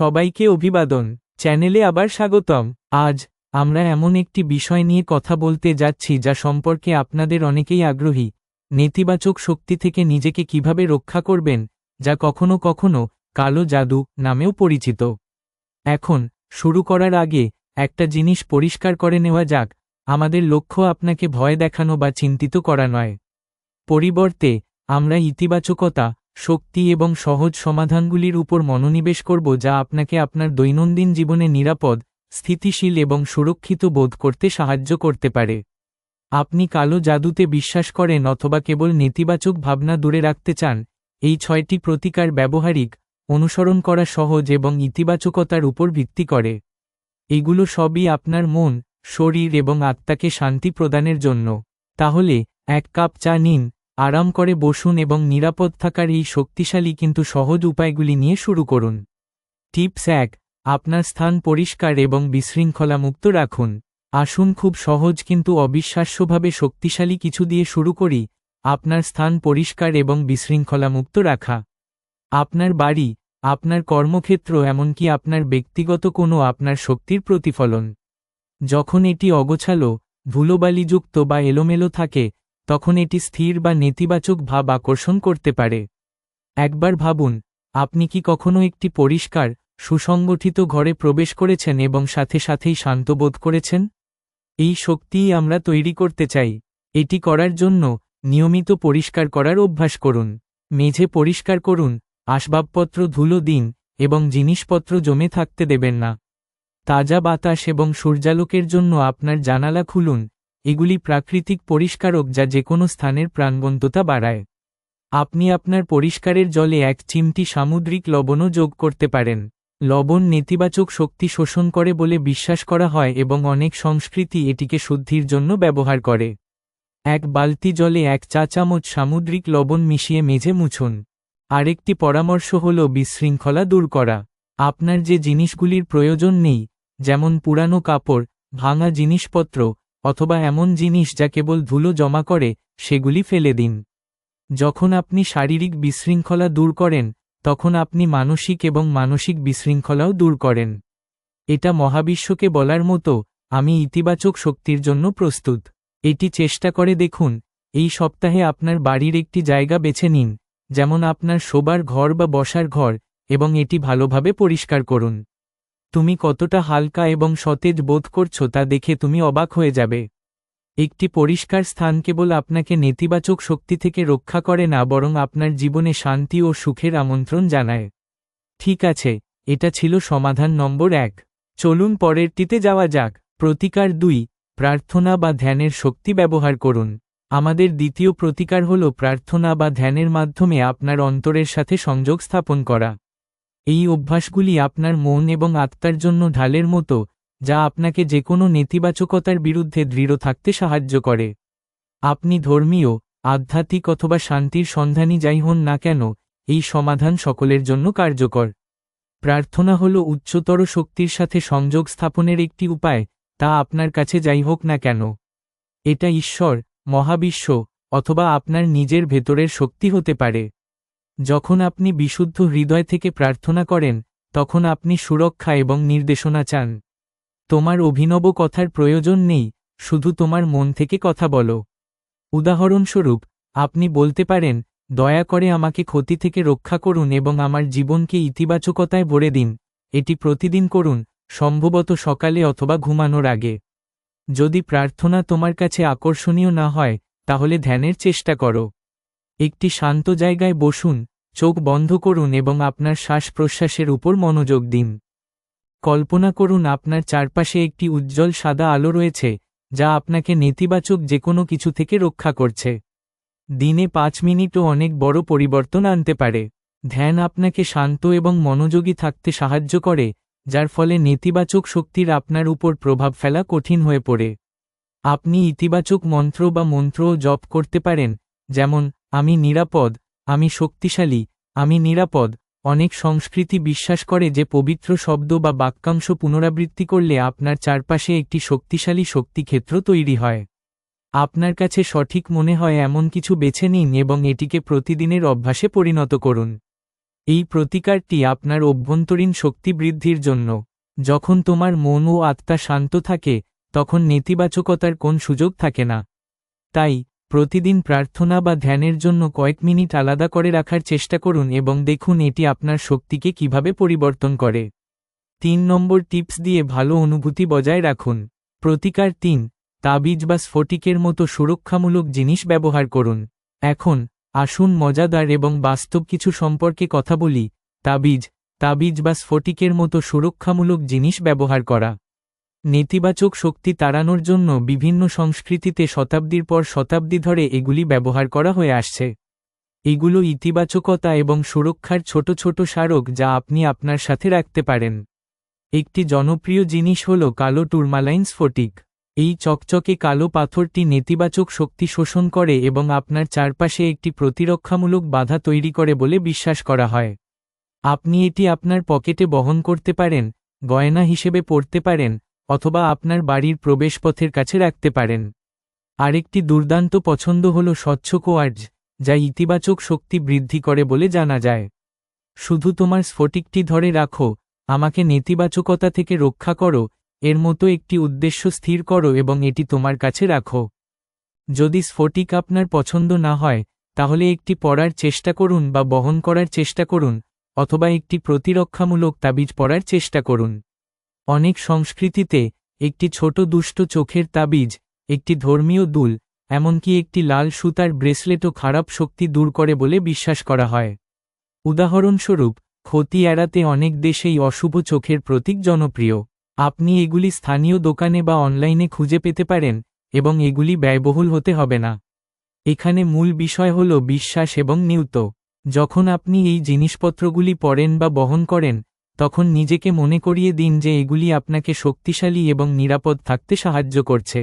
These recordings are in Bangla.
সবাইকে অভিবাদন। চ্যানেলে আবার স্বাগতম। আজ আমরা এমন একটি বিষয় নিয়ে কথা বলতে যাচ্ছি যা সম্পর্কে আপনাদের অনেকেই আগ্রহী। নেতিবাচক শক্তি থেকে নিজেকে কীভাবে রক্ষা করবেন, যা কখনো কখনো কালো জাদু নামেও পরিচিত। এখন শুরু করার আগে একটা জিনিস পরিষ্কার করে নেওয়া যাক। আমাদের লক্ষ্য আপনাকে ভয় দেখানো বা চিন্তিত করা নয়। পরিবর্তে আমরা ইতিবাচকতা শক্তি এবং সহজ সমাধানগুলির উপর মনোনিবেশ করব যা আপনাকে আপনার দৈনন্দিন জীবনে নিরাপদ, স্থিতিশীল এবং সুরক্ষিত বোধ করতে সাহায্য করতে পারে। আপনি কালো জাদুতে বিশ্বাস করেন অথবা কেবল নেতিবাচক ভাবনা দূরে রাখতে চান, এই ছয়টি প্রতিকার ব্যবহারিক, অনুসরণ করা সহজ এবং ইতিবাচকতার উপর ভিত্তি করে। এগুলো সবই আপনার মন, শরীর এবং আত্মাকে শান্তি প্রদানের জন্য। তাহলে, এক কাপ চা নিন। আরাম করে বসুন এবং নিরাপদ থাকার এই শক্তিশালী কিন্তু সহজ উপায়গুলি নিয়ে শুরু করুন। টিপস এক, আপনার স্থান পরিষ্কার এবং বিশৃঙ্খলামুক্ত রাখুন। আসুন খুব সহজ কিন্তু অবিশ্বাস্যভাবে শক্তিশালী কিছু দিয়ে শুরু করি, আপনার স্থান পরিষ্কার এবং বিশৃঙ্খলামুক্ত রাখা। আপনার বাড়ি, আপনার কর্মক্ষেত্র এমনকি আপনার ব্যক্তিগত কোনো আপনার শক্তির প্রতিফলন। যখন এটি অগোছালো, ধুলোবালিযুক্ত বা এলোমেলো থাকে তখন এটি স্থির বা নেতিবাচক ভাব আকর্ষণ করতে পারে। একবার ভাবুন, আপনি কি কখনো একটি পরিষ্কার, সুসংগঠিত ঘরে প্রবেশ করেছেন এবং সাথে সাথেই শান্ত বোধ করেছেন? এই শক্তিই আমরা তৈরি করতে চাই। এটি করার জন্য নিয়মিত পরিষ্কার করার অভ্যাস করুন। মেঝে পরিষ্কার করুন, আসবাবপত্র ধুলো দিন এবং জিনিসপত্র জমে থাকতে দেবেন না। তাজা বাতাস এবং সূর্যালোকের জন্য আপনার জানালা খুলুন এগুলি প্রাকৃতিক পরিষ্কারক যা যে কোনো স্থানের প্রাণবন্ততা বাড়ায়। আপনি আপনার পরিষ্কারের জলে এক চিমটি সামুদ্রিক লবণও যোগ করতে পারেন। লবণ নেতিবাচক শক্তি শোষণ করে বলে বিশ্বাস করা হয় এবং অনেক সংস্কৃতি এটিকে শুদ্ধির জন্য ব্যবহার করে। এক বালতি জলে এক চা চামচ সামুদ্রিক লবণ মিশিয়ে মেঝে মুছুন। আরেকটি পরামর্শ হল বিশৃঙ্খলা দূর করা। আপনার যে জিনিসগুলির প্রয়োজন নেই, যেমন পুরানো কাপড়, ভাঙা জিনিসপত্র অথবা এমন জিনিস যা কেবল ধুলো জমা করে, সেগুলি ফেলে দিন। যখন আপনি শারীরিক বিশৃঙ্খলা দূর করেন, তখন আপনি মানসিক এবং মানসিক বিশৃঙ্খলাও দূর করেন। এটা মহাবিশ্বকে বলার মতো, আমি ইতিবাচক শক্তির জন্য প্রস্তুত। এটি চেষ্টা করে দেখুন, এই সপ্তাহে আপনার বাড়ির একটি জায়গা বেছে নিন, যেমন আপনার শোবার ঘর বা বসার ঘর, এবং এটি ভালোভাবে পরিষ্কার করুন। তুমি কতটা হালকা এবং সতেজ বোধ করছ তা দেখে তুমি অবাক হয়ে যাবে। একটি পরিষ্কার স্থান কেবল আপনাকে নেতিবাচক শক্তি থেকে রক্ষা করে না, বরং আপনার জীবনে শান্তি ও সুখের আমন্ত্রণ জানায়। ঠিক আছে, এটা ছিল সমাধান নম্বর এক। চলুন পরেরটিতে যাওয়া যাক। প্রতিকার দুই, প্রার্থনা বা ধ্যানের শক্তি ব্যবহার করুন। আমাদের দ্বিতীয় প্রতিকার হল প্রার্থনা বা ধ্যানের মাধ্যমে আপনার অন্তরের সাথে সংযোগ স্থাপন করা। এই অভ্যাসগুলি আপনার মন এবং আত্মার জন্য ঢালের মতো, যা আপনাকে যে কোনো নেতিবাচকতার বিরুদ্ধে দৃঢ় থাকতে সাহায্য করে। আপনি ধর্মীয়, আধ্যাত্মিক অথবা শান্তির সন্ধানী যাই হন না কেন, এই সমাধান সকলের জন্য কার্যকর। প্রার্থনা হল উচ্চতর শক্তির সাথে সংযোগ স্থাপনের একটি উপায়, তা আপনার কাছে যাই হোক না কেন। এটা ঈশ্বর, মহাবিশ্ব, অথবা আপনার নিজের ভেতরের শক্তি হতে পারে। যখন আপনি বিশুদ্ধ হৃদয় থেকে প্রার্থনা করেন, তখন আপনি সুরক্ষা এবং নির্দেশনা চান। তোমার অভিনব কথার প্রয়োজন নেই, শুধু তোমার মন থেকে কথা বলো। উদাহরণস্বরূপ, আপনি বলতে পারেন, দয়া করে আমাকে ক্ষতি থেকে রক্ষা করুন এবং আমার জীবনকে ইতিবাচকতায় ভরে দিন। এটি প্রতিদিন করুন, সম্ভবত সকালে অথবা ঘুমানোর আগে। যদি প্রার্থনা তোমার কাছে আকর্ষণীয় না হয়, তাহলে ধ্যানের চেষ্টা করো। একটি শান্ত জায়গায় বসুন, চোখ বন্ধ করুন এবং আপনার শ্বাস প্রশ্বাসের উপর মনোযোগ দিন। কল্পনা করুন আপনার চারপাশে একটি উজ্জ্বল সাদা আলো রয়েছে, যা আপনাকে নেতিবাচক যে কোনো কিছু থেকে রক্ষা করছে। দিনে পাঁচ মিনিটও অনেক বড় পরিবর্তন আনতে পারে। ধ্যান আপনাকে শান্ত এবং মনোযোগী থাকতে সাহায্য করে, যার ফলে নেতিবাচক শক্তির আপনার উপর প্রভাব ফেলা কঠিন হয়ে পড়ে। আপনি ইতিবাচক মন্ত্র বা মন্ত্রও জপ করতে পারেন, যেমন আমি নিরাপদ, আমি শক্তিশালী, আমি নিরাপদ। অনেক সংস্কৃতি বিশ্বাস করে যে পবিত্র শব্দ বা বাক্যাংশ পুনরাবৃত্তি করলে আপনার চারপাশে একটি শক্তিশালী শক্তিক্ষেত্র তৈরি হয়। আপনার কাছে সঠিক মনে হয় এমন কিছু বেছে নিন এবং এটিকে প্রতিদিনের অভ্যাসে পরিণত করুন। এই প্রতিকারটি আপনার অভ্যন্তরীণ শক্তি বৃদ্ধির জন্য। যখন তোমার মন ও আত্মা শান্ত থাকে, তখন নেতিবাচকতার কোন সুযোগ থাকে না। তাই প্রতিদিন প্রার্থনা বা ধ্যানের জন্য কয়েক মিনিট আলাদা করে রাখার চেষ্টা করুন এবং দেখুন এটি আপনার শক্তিকে কীভাবে পরিবর্তন করে। তিন নম্বর টিপস দিয়ে ভালো অনুভূতি বজায় রাখুন। প্রতিকার তিন, তাবিজ বা স্ফটিকের মতো সুরক্ষামূলক জিনিস ব্যবহার করুন। এখন, আসুন মজাদার এবং বাস্তব কিছু সম্পর্কে কথা বলি। তাবিজ তাবিজ বা স্ফটিকের মতো সুরক্ষামূলক জিনিস ব্যবহার করা। নেতিবাচক শক্তি তাড়ানোর জন্য বিভিন্ন সংস্কৃতিতে শতাব্দীর পর শতাব্দী ধরে এগুলি ব্যবহার করা হয়ে আসছে। এগুলো ইতিবাচকতা এবং সুরক্ষার ছোট ছোট স্মারক যা আপনি আপনার সাথে রাখতে পারেন। একটি জনপ্রিয় জিনিস হল কালো টুরমালাইন স্ফটিক। এই চকচকে কালো পাথরটি নেতিবাচক শক্তি শোষণ করে এবং আপনার চারপাশে একটি প্রতিরক্ষামূলক বাধা তৈরি করে বলে বিশ্বাস করা হয়। আপনি এটি আপনার পকেটে বহন করতে পারেন, গয়না হিসেবে পড়তে পারেন অথবা আপনার বাড়ির প্রবেশপথের কাছে রাখতে পারেন। আরেকটি দুর্দান্ত পছন্দ হল স্বচ্ছ কোয়ার্জ, যা ইতিবাচক শক্তি বৃদ্ধি করে বলে জানা যায়। শুধু তোমার স্ফটিকটি ধরে রাখো, আমাকে নেতিবাচকতা থেকে রক্ষা করো, এর মতো একটি উদ্দেশ্য স্থির করো এবং এটি তোমার কাছে রাখো। যদি স্ফটিক আপনার পছন্দ না হয়, তাহলে একটি পড়ার চেষ্টা করুন বা বহন করার চেষ্টা করুন, অথবা একটি প্রতিরক্ষামূলক তাবিজ পড়ার চেষ্টা করুন। অনেক সংস্কৃতিতে, একটি ছোট দুষ্ট চোখের তাবিজ, একটি ধর্মীয় দুল, এমনকি একটি লাল সুতার ব্রেসলেটও খারাপ শক্তি দূর করে বলে বিশ্বাস করা হয়। উদাহরণস্বরূপ, ক্ষতি এড়াতে অনেক দেশেই অশুভ চোখের প্রতীক জনপ্রিয়। আপনি এগুলি স্থানীয় দোকানে বা অনলাইনে খুঁজে পেতে পারেন, এবং এগুলি ব্যয়বহুল হতে হবে না। এখানে মূল বিষয় হল বিশ্বাস এবং নিউত যখন আপনি এই জিনিসপত্রগুলি পড়েন বা বহন করেন তখন নিজেকে মনে করিয়ে দিন যে এগুলি আপনাকে শক্তিশালী এবং নিরাপদ থাকতে সাহায্য করছে।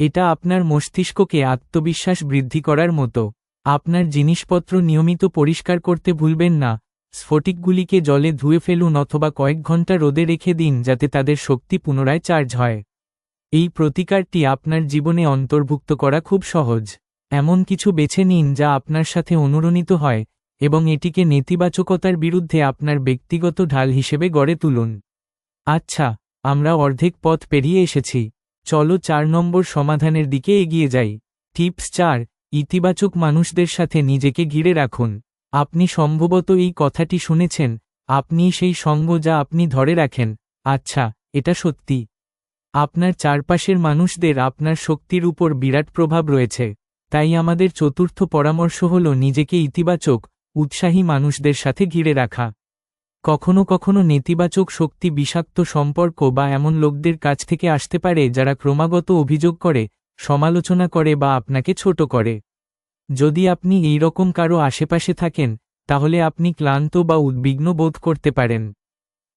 এটা আপনার মস্তিষ্ককে আত্মবিশ্বাস বৃদ্ধি করার মতো। আপনার জিনিসপত্র নিয়মিত পরিষ্কার করতে ভুলবেন না। স্ফটিকগুলিকে জলে ধুয়ে ফেলুন অথবা কয়েক ঘণ্টা রোদে রেখে দিন যাতে তাদের শক্তি পুনরায় চার্জ হয়। এই প্রতিকারটি আপনার জীবনে অন্তর্ভুক্ত করা খুব সহজ। এমন কিছু বেছে নিন যা আপনার সাথে অনুরণিত হয়। এবং এটিকে নেতিবাচকতার বিরুদ্ধে আপনার ব্যক্তিগত ঢাল হিসেবে গড়ে তুলুন। আচ্ছা আমরা অর্ধেক পথ পেরিয়ে এসেছি। চলো চার নম্বর সমাধানের দিকে এগিয়ে যাই। টিপস চার, ইতিবাচক মানুষদের সাথে নিজেকে ঘিরে রাখুন। আপনি সম্ভবত এই কথাটি শুনেছেন, আপনি সেই সঙ্গ যা আপনি ধরে রাখেন। আচ্ছা এটা সত্যি। আপনার চারপাশের মানুষদের আপনার শক্তির উপর বিরাট প্রভাব রয়েছে। তাই আমাদের চতুর্থ পরামর্শ হল নিজেকে ইতিবাচক উৎসাহী মানুষদের সাথে ঘিরে রাখা। কখনো কখনো নেতিবাচক শক্তি বিষাক্ত সম্পর্ক বা এমন লোকদের কাছ থেকে আসতে পারে যারা ক্রমাগত অভিযোগ করে, সমালোচনা করে বা আপনাকে ছোট করে। যদি আপনি এই রকম কারও আশেপাশে থাকেন, তাহলে আপনি ক্লান্ত বা উদ্বিগ্ন বোধ করতে পারেন।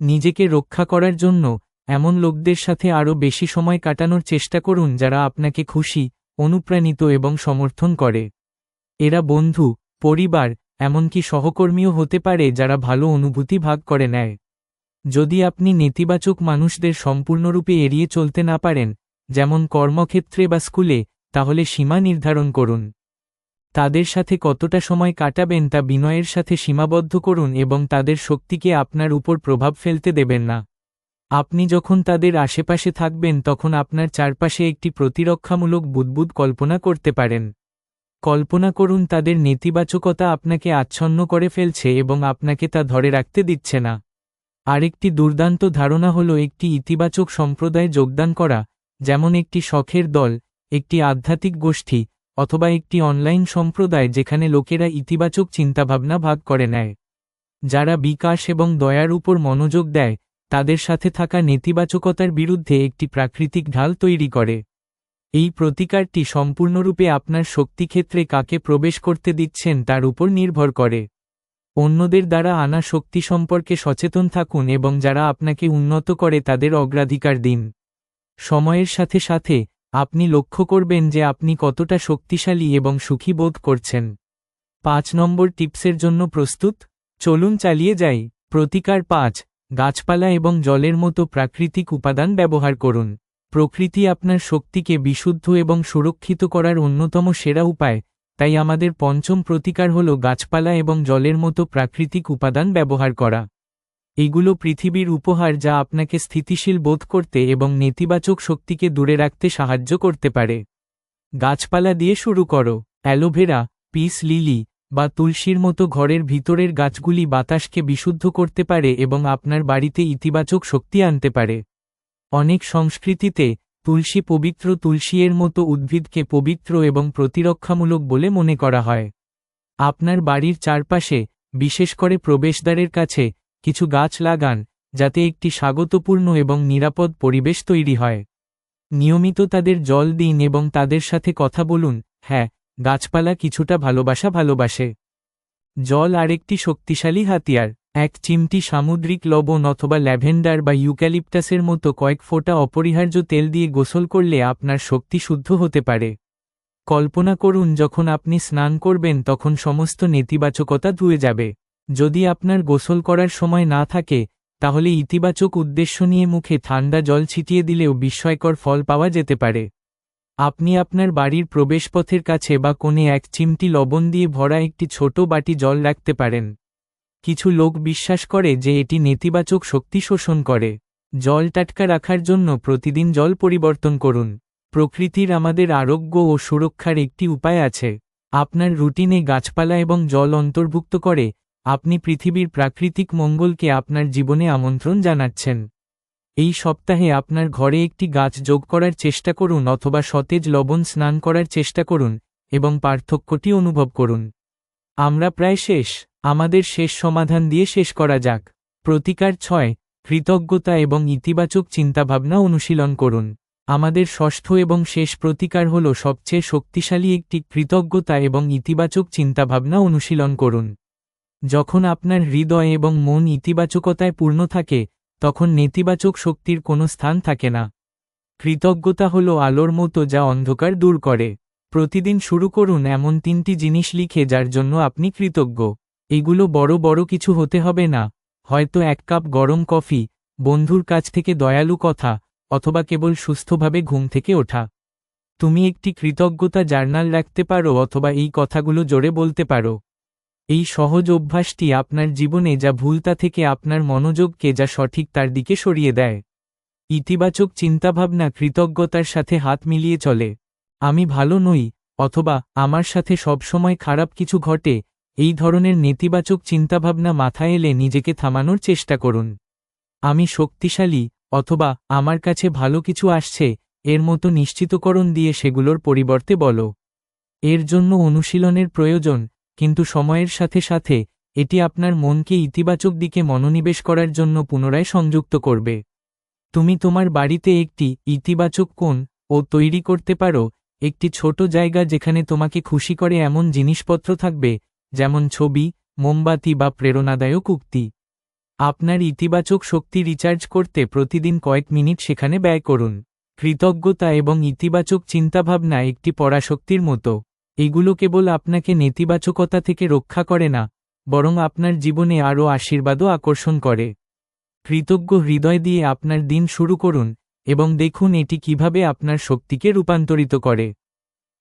নিজেকে রক্ষা করার জন্য এমন লোকদের সাথে আরও বেশি সময় কাটানোর চেষ্টা করুন যারা আপনাকে খুশি, অনুপ্রাণিত এবং সমর্থন করে। এরা বন্ধু, পরিবার এমনকি সহকর্মীও হতে পারে যারা ভালো অনুভূতি ভাগ করে নেয়। যদি আপনি নেতিবাচক মানুষদের সম্পূর্ণরূপে এড়িয়ে চলতে না পারেন, যেমন কর্মক্ষেত্রে বা স্কুলে, তাহলে সীমা নির্ধারণ করুন। তাদের সাথে কতটা সময় কাটাবেন তা বিনয়ের সাথে সীমাবদ্ধ করুন এবং তাদের শক্তিকে আপনার উপর প্রভাব ফেলতে দেবেন না। আপনি যখন তাদের আশেপাশে থাকবেন, তখন আপনার চারপাশে একটি প্রতিরক্ষামূলক বুদবুদ কল্পনা করতে পারেন। কল্পনা করুন তাদের নেতিবাচকতা আপনাকে আচ্ছন্ন করে ফেলছে এবং আপনাকে তা ধরে রাখতে দিচ্ছে না। আরেকটি দুর্দান্ত ধারণা হল একটি ইতিবাচক সম্প্রদায়ে যোগদান করা, যেমন একটি শখের দল, একটি আধ্যাত্মিক গোষ্ঠী, অথবা একটি অনলাইন সম্প্রদায় যেখানে লোকেরা ইতিবাচক চিন্তাভাবনা ভাগ করে নেয়। যারা বিকাশ এবং দয়ার উপর মনোযোগ দেয়, তাদের সাথে থাকা নেতিবাচকতার বিরুদ্ধে একটি প্রাকৃতিক ঢাল তৈরি করে। এই প্রতিকারটি সম্পূর্ণরূপে আপনার শক্তিক্ষেত্রে কাকে প্রবেশ করতে দিচ্ছেন তার উপর নির্ভর করে। অন্যদের দ্বারা আনা শক্তি সম্পর্কে সচেতন থাকুন এবং যারা আপনাকে উন্নত করে তাদের অগ্রাধিকার দিন। সময়ের সাথে সাথে, আপনি লক্ষ্য করবেন যে আপনি কতটা শক্তিশালী এবং সুখী বোধ করছেন। পাঁচ নম্বর টিপসের জন্য প্রস্তুত। চলুন চালিয়ে যাই। প্রতিকার পাঁচ, গাছপালা এবং জলের মতো প্রাকৃতিক উপাদান ব্যবহার করুন। প্রকৃতি আপনার শক্তিকে বিশুদ্ধ এবং সুরক্ষিত করার অন্যতম সেরা উপায়, তাই আমাদের পঞ্চম প্রতিকার হল গাছপালা এবং জলের মতো প্রাকৃতিক উপাদান ব্যবহার করা। এগুলো পৃথিবীর উপহার যা আপনাকে স্থিতিশীল বোধ করতে এবং নেতিবাচক শক্তিকে দূরে রাখতে সাহায্য করতে পারে। গাছপালা দিয়ে শুরু করো। অ্যালোভেরা, পিস লিলি বা তুলসীর মতো ঘরের ভিতরের গাছগুলি বাতাসকে বিশুদ্ধ করতে পারে এবং আপনার বাড়িতে ইতিবাচক শক্তি আনতে পারে। অনেক সংস্কৃতিতে তুলসী পবিত্র তুলসী এর মতো উদ্ভিদকে পবিত্র এবং প্রতিরক্ষামূলক বলে মনে করা হয়। আপনার বাড়ির চারপাশে, বিশেষ করে প্রবেশদ্বারের কাছে, কিছু গাছ লাগান, যাতে একটি স্বাগতপূর্ণ এবং নিরাপদ পরিবেশ তৈরি হয়। নিয়মিত তাদের জল দিন এবং তাদের সাথে কথা বলুন হ্যাঁ গাছপালা কিছুটা ভালোবাসা ভালোবাসে। জল আরেকটি শক্তিশালী হাতিয়ার, এক চিমটি সামুদ্রিক লবণ অথবা ল্যাভেন্ডার বা ইউক্যালিপটাসের মতো কয়েক ফোঁটা অপরিহার্য তেল দিয়ে গোসল করলে আপনার শক্তি শুদ্ধ হতে পারে। কল্পনা করুন, যখন আপনি স্নান করবেন, তখন সমস্ত নেতিবাচকতা ধুয়ে যাবে। যদি আপনার গোসল করার সময় না থাকে, তাহলে ইতিবাচক উদ্দেশ্য নিয়ে মুখে ঠান্ডা জল ছিটিয়ে দিলেও বিস্ময়কর ফল পাওয়া যেতে পারে। আপনি আপনার বাড়ির প্রবেশপথের কাছে বা কোণে এক চিমটি লবণ দিয়ে ভরা একটি ছোট বাটি জল রাখতে পারেন। কিছু লোক বিশ্বাস করে যে এটি নেতিবাচক শক্তি শোষণ করে। জল টাটকা রাখার জন্য প্রতিদিন জল পরিবর্তন করুন। প্রকৃতির আমাদের আরোগ্য ও সুরক্ষার একটি উপায় আছে। আপনার রুটিনে গাছপালা এবং জল অন্তর্ভুক্ত করে, আপনি পৃথিবীর প্রাকৃতিক মঙ্গলকে আপনার জীবনে আমন্ত্রণ জানাচ্ছেন। এই সপ্তাহে আপনার ঘরে একটি গাছ যোগ করার চেষ্টা করুন অথবা সতেজ লবণ স্নান করার চেষ্টা করুন এবং পার্থক্যটি অনুভব করুন। আমরা প্রায় শেষ। আমাদের শেষ সমাধান দিয়ে শেষ করা যাক। প্রতিকার ছয়, কৃতজ্ঞতা এবং ইতিবাচক চিন্তাভাবনা অনুশীলন করুন। আমাদের ষষ্ঠ এবং শেষ প্রতিকার হল সবচেয়ে শক্তিশালী একটি কৃতজ্ঞতা এবং ইতিবাচক চিন্তাভাবনা অনুশীলন করুন। যখন আপনার হৃদয় এবং মন ইতিবাচকতায় পূর্ণ থাকে তখন নেতিবাচক শক্তির কোনো স্থান থাকে না। কৃতজ্ঞতা হল আলোর মতো যা অন্ধকার দূর করে। প্রতিদিন শুরু করুন এমন তিনটি জিনিস লিখে যার জন্য আপনি কৃতজ্ঞ। এগুলো বড় বড় কিছু হতে হবে না। হয়তো এক কাপ গরম কফি, বন্ধুর কাছ থেকে দয়ালু কথা, অথবা কেবল সুস্থভাবে ঘুম থেকে ওঠা। তুমি একটি কৃতজ্ঞতা জার্নাল রাখতে পারো অথবা এই কথাগুলো জোরে বলতে পারো। এই সহজ অভ্যাসটি আপনার জীবনে যা ভুলতা থেকে আপনার মনোযোগকে যা সঠিক তার দিকে সরিয়ে দেয়। ইতিবাচক চিন্তাভাবনা কৃতজ্ঞতার সাথে হাত মিলিয়ে চলে। আমি ভালো নই, অথবা আমার সাথে সবসময় খারাপ কিছু ঘটে, এই ধরনের নেতিবাচক চিন্তাভাবনা মাথায় এলে নিজেকে থামানোর চেষ্টা করুন। আমি শক্তিশালী, অথবা আমার কাছে ভালো কিছু আসছে, এর মতো নিশ্চিতকরণ দিয়ে সেগুলোর পরিবর্তে বলো। এর জন্য অনুশীলনের প্রয়োজন কিন্তু সময়ের সাথে সাথে, এটি আপনার মনকে ইতিবাচক দিকে মনোনিবেশ করার জন্য পুনরায় সংযুক্ত করবে। তুমি তোমার বাড়িতে একটি ইতিবাচক কোণ ও তৈরি করতে পারো, একটি ছোট জায়গা যেখানে তোমাকে খুশি করে এমন জিনিসপত্র থাকবে, যেমন ছবি, মোমবাতি বা প্রেরণাদায়ক উক্তি। আপনার ইতিবাচক শক্তি রিচার্জ করতে প্রতিদিন কয়েক মিনিট সেখানে ব্যয় করুন। কৃতজ্ঞতা এবং ইতিবাচক চিন্তাভাবনা একটি পরাশক্তির মতো। এগুলো কেবল আপনাকে নেতিবাচকতা থেকে রক্ষা করে না, বরং আপনার জীবনে আরও আশীর্বাদও আকর্ষণ করে। কৃতজ্ঞ হৃদয় দিয়ে আপনার দিন শুরু করুন এবং দেখুন এটি কীভাবে আপনার শক্তিকে রূপান্তরিত করে।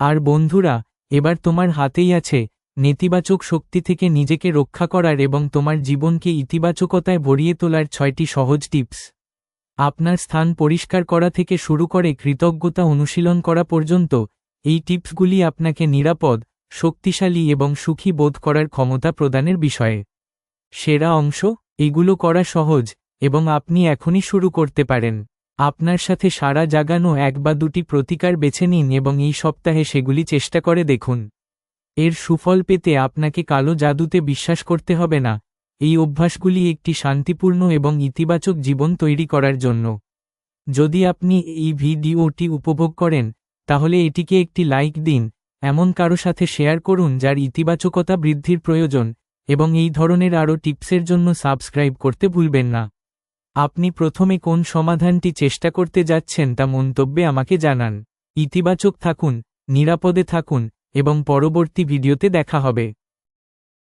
আর বন্ধুরা, এবার তোমার হাতেই আছে নেতিবাচক শক্তি থেকে নিজেকে রক্ষা করার এবং তোমার জীবনকে ইতিবাচকতায় ভরিয়ে তোলার ছয়টি সহজ টিপস। আপনার স্থান পরিষ্কার করা থেকে শুরু করে কৃতজ্ঞতা অনুশীলন করা পর্যন্ত এই টিপসগুলি আপনাকে নিরাপদ, শক্তিশালী এবং সুখী বোধ করার ক্ষমতা প্রদানের বিষয়ে। সেরা অংশ, এগুলো করা সহজ, এবং আপনি এখনই শুরু করতে পারেন। আপনার সাথে সারা জাগানো এক বা দুটি প্রতিকার বেছে নিন এবং এই সপ্তাহে সেগুলি চেষ্টা করে দেখুন। এর সুফল পেতে আপনাকে কালো জাদুতে বিশ্বাস করতে হবে না। এই অভ্যাসগুলি একটি শান্তিপূর্ণ এবং ইতিবাচক জীবন তৈরি করার জন্য। যদি আপনি এই ভিডিওটি উপভোগ করেন তাহলে এটিকে একটি লাইক দিন, এমন কারও সাথে শেয়ার করুন যার ইতিবাচকতা বৃদ্ধির প্রয়োজন, এবং এই ধরনের আরও টিপসের জন্য সাবস্ক্রাইব করতে ভুলবেন না। আপনি প্রথমে কোন সমাধানটি চেষ্টা করতে যাচ্ছেন তা মন্তব্যে আমাকে জানান। ইতিবাচক থাকুন, নিরাপদে থাকুন, এবং পরবর্তী ভিডিওতে দেখা হবে।